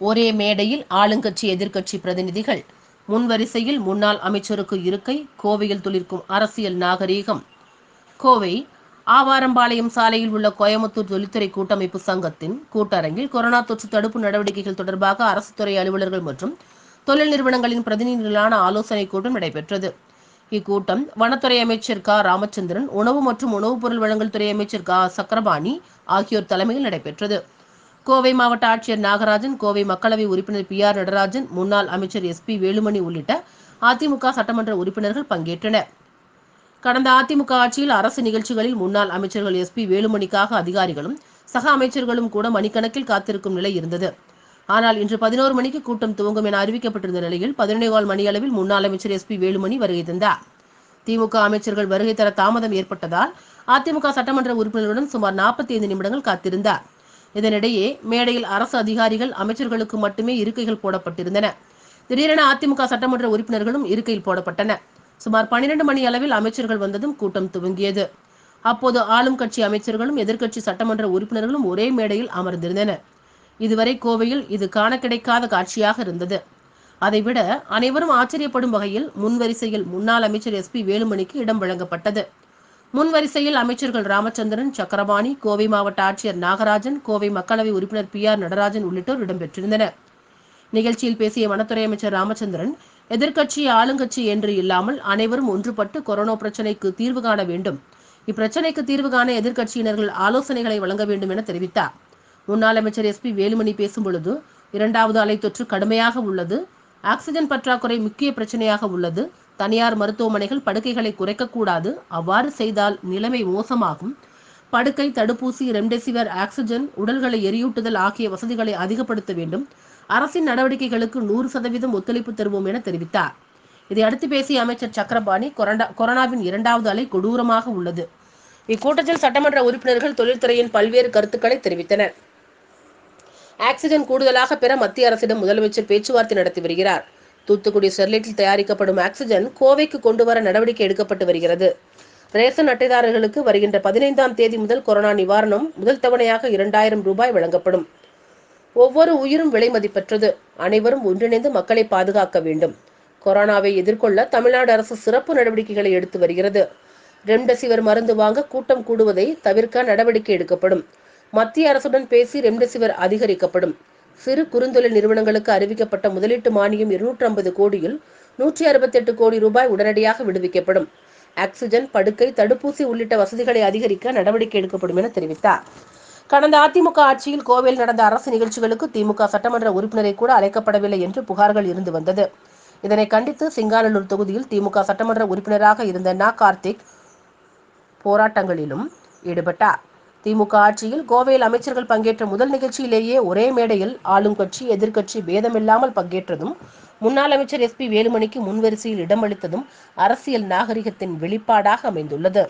ஒரே மேடையில் ஆளுங்கட்சி எதிர்க்கட்சி பிரதிநிதிகள். முன்வரிசையில் முன்னாள் அமைச்சருக்கு இருக்கை கோவையில் துளிர்க்கும் அரசியல் நாகரீகம். கோவை ஆவாரம்பாளையம் சாலையில் உள்ள கோயமுத்தூர் தொழில்துறை கூட்டமைப்பு சங்கத்தின் கூட்டரங்கில் கொரோனா தொற்று தடுப்பு நடவடிக்கைகள் தொடர்பாக அரசு துறை அலுவலர்கள் மற்றும் தொழில் நிறுவனங்களின் பிரதிநிதிகளான ஆலோசனைக் கூட்டம் நடைபெற்றது. இக்கூட்டம் வனத்துறை அமைச்சர் க. ராமச்சந்திரன் உணவு மற்றும் உணவுப் பொருள் வழங்கல் துறை அமைச்சர் க. சக்கரபாணி ஆகியோர் தலைமையில் நடைபெற்றது. கோவை மாவட்ட ஆட்சியர் நாகராஜன் கோவை மக்களவை உறுப்பினர் பி ஆர் நடராஜன் முன்னாள் அமைச்சர் எஸ் பி வேலுமணி உள்ளிட்ட அதிமுக சட்டமன்ற உறுப்பினர்கள் பங்கேற்றனர். கடந்த அதிமுக ஆட்சியில் அரசு நிகழ்ச்சிகளில் முன்னாள் அமைச்சர்கள் எஸ் பி வேலுமணிக்காக அதிகாரிகளும் சக அமைச்சர்களும் கூட மணிக்கணக்கில் காத்திருக்கும் நிலை இருந்தது. ஆனால் இன்று பதினோரு மணிக்கு கூட்டம் துவங்கும் என அறிவிக்கப்பட்டிருந்த நிலையில் பதினொன்னேகால் மணியளவில் முன்னாள் அமைச்சர் எஸ் பி வேலுமணி வருகை தந்தார். திமுக அமைச்சர்கள் வருகை தர தாமதம் ஏற்பட்டதால் அதிமுக சட்டமன்ற உறுப்பினர்களுடன் சுமார் நாற்பத்தி ஐந்து நிமிடங்கள் காத்திருந்தார். இதனிடையே மேடையில் அரசு அதிகாரிகள் அமைச்சர்களுக்கு மட்டுமே இருக்கைகள் போடப்பட்டிருந்தன. திடீரென அதிமுக சட்டமன்ற உறுப்பினர்களும் இருக்கையில் போடப்பட்டன சுமார் பன்னிரண்டு மணி அளவில் அமைச்சர்கள் வந்ததும் கூட்டம் துவங்கியது. அப்போது ஆளும் கட்சி அமைச்சர்களும் எதிர்க்கட்சி சட்டமன்ற உறுப்பினர்களும் ஒரே மேடையில் அமர்ந்திருந்தனர் இதுவரை கோவையில் இது காண கிடைக்காத காட்சியாக இருந்தது. அதைவிட அனைவரும் ஆச்சரியப்படும் வகையில் முன்வரிசையில் முன்னாள் அமைச்சர் எஸ் பி வேலுமணிக்கு இடம் வழங்கப்பட்டது. முன்வரிசையில் அமைச்சர்கள் ராமச்சந்திரன் சக்கரபாணி கோவை மாவட்ட ஆட்சியர் நாகராஜன் கோவை மக்களவை உறுப்பினர் பி ஆர் நடராஜன் உள்ளிட்டோர் இடம்பெற்றிருந்தனர். நிகழ்ச்சியில் பேசிய வனத்துறை அமைச்சர் ராமச்சந்திரன் எதிர்க்கட்சி ஆளுங்கட்சி என்று இல்லாமல் அனைவரும் ஒன்றுபட்டு கொரோனா பிரச்சனைக்கு தீர்வு காண வேண்டும். இப்பிரச்சனைக்கு தீர்வு காண எதிர்க்கட்சியினர்கள் ஆலோசனைகளை வழங்க வேண்டும் என தெரிவித்தார். முன்னாள் அமைச்சர் எஸ் பி வேலுமணி பேசும்பொழுது இரண்டாவது அலை தொற்று கடுமையாக உள்ளது. ஆக்சிஜன் பற்றாக்குறை முக்கிய பிரச்சனையாக உள்ளது. தனியார் மருத்துவமனைகள் படுக்கைகளை குறைக்கக்கூடாது. அவ்வாறு செய்தால் நிலைமை மோசமாகும். படுக்கை தடுப்பூசி ரெம்டெசிவிர் ஆக்சிஜன் உடல்களை எரியூட்டுதல் ஆகிய வசதிகளை அதிகப்படுத்த வேண்டும். அரசின் நடவடிக்கைகளுக்கு நூறு சதவீதம் ஒத்துழைப்பு தருவோம் என தெரிவித்தார். இதையடுத்து பேசிய அமைச்சர் சக்கரபாணி கொரோனாவின் இரண்டாவது அலை கொடூரமாக உள்ளது. இக்கூட்டத்தில் சட்டமன்ற உறுப்பினர்கள் தொழில்துறையின் பல்வேறு கருத்துக்களை தெரிவித்தனர். ஆக்சிஜன் கூடுதலாக பெற மத்திய அரசிடம் முதலமைச்சர் பேச்சுவார்த்தை நடத்தி வருகிறார். தூத்துக்குடி ஸ்டெர்லைட்டில் தயாரிக்கப்படும் ஆக்சிஜன் கோவைக்கு கொண்டு வர நடவடிக்கை எடுக்கப்பட்டு வருகிறது. ரேசன் அட்டைதாரர்களுக்கு வருகின்ற பதினைந்தாம் தேதி முதல் கொரோனா நிவாரணம் முதல் தவணையாக இரண்டாயிரம் ரூபாய் வழங்கப்படும். ஒவ்வொரு உயிரும் விலை மதிப்பற்றது. அனைவரும் ஒன்றிணைந்து மக்களை பாதுகாக்க வேண்டும். கொரோனாவை எதிர்கொள்ள தமிழ்நாடு அரசு சிறப்பு நடவடிக்கைகளை எடுத்து வருகிறது. ரெம்டெசிவிர் மருந்து வாங்க கூட்டம் கூடுவதை தவிர்க்க நடவடிக்கை எடுக்கப்படும். மத்திய அரசுடன் பேசி ரெம்டெசிவிர் அதிகரிக்கப்படும். சிறு குறுந்தொழில் நிறுவனங்களுக்கு அறிவிக்கப்பட்ட முதலீட்டு மானியம் இருநூற்றி ஐம்பது கோடியில் நூற்றி அறுபத்தி எட்டு கோடி ரூபாய் உடனடியாக விடுவிக்கப்படும். ஆக்சிஜன் படுக்கை தடுப்பூசி உள்ளிட்ட வசதிகளை அதிகரிக்க நடவடிக்கை எடுக்கப்படும் என தெரிவித்தார். கடந்த அதிமுக ஆட்சியில் கோவையில் நடந்த அரசு நிகழ்ச்சிகளுக்கு திமுக சட்டமன்ற உறுப்பினரை கூட அழைக்கப்படவில்லை என்று புகார்கள் இருந்து வந்தது. இதனை கண்டித்து சிங்காநல்லூர் தொகுதியில் திமுக சட்டமன்ற உறுப்பினராக இருந்த நா. கார்த்திக் போராட்டங்களிலும் ஈடுபட்டார். திமுக ஆட்சியில் கோவையில் அமைச்சர்கள் பங்கேற்ற முதல் நிகழ்ச்சியிலேயே ஒரே மேடையில் ஆளும் கட்சி எதிர்க்கட்சி பேதமில்லாமல் பங்கேற்றதும் முன்னாள் அமைச்சர் எஸ் பி வேலுமணிக்கு முன்வரிசையில் இடமளித்ததும் அரசியல் நாகரிகத்தின் வெளிப்பாடாக அமைந்துள்ளது.